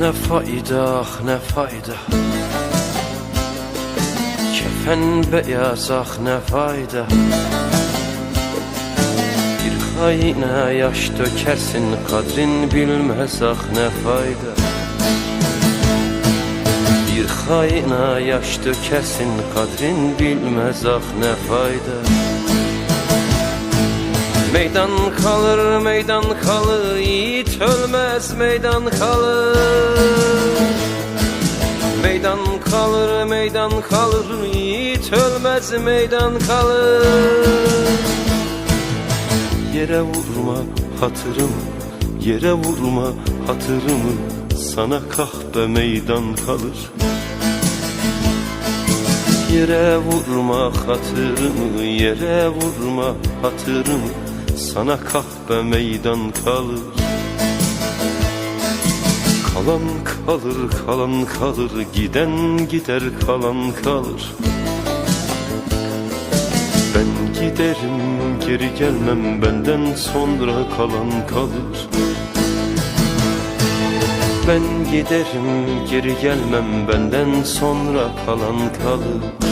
ne fayda ah ne fayda. Kefen beyaz ah ne fayda. Bir haine yaş dökersin kadrin bilmez ah ne fayda. Bir haine yaş dökersin kadrin bilmez ah ne fayda Meydan kalır, meydan kalır, yiğit ölmez, meydan kalır. Meydan kalır, meydan kalır, yiğit ölmez, meydan kalır. Yere vurma hatırımı, yere vurma hatırımı, sana kahpe meydan kalır. Yere vurma hatırımı, yere vurma hatırımı Sana kahpe meydan kalır. Kalan kalır, kalan kalır Giden gider, kalan kalır. Ben giderim, geri gelmem Benden sonra kalan kalır. Ben giderim geri gelmem benden sonra kalan kalır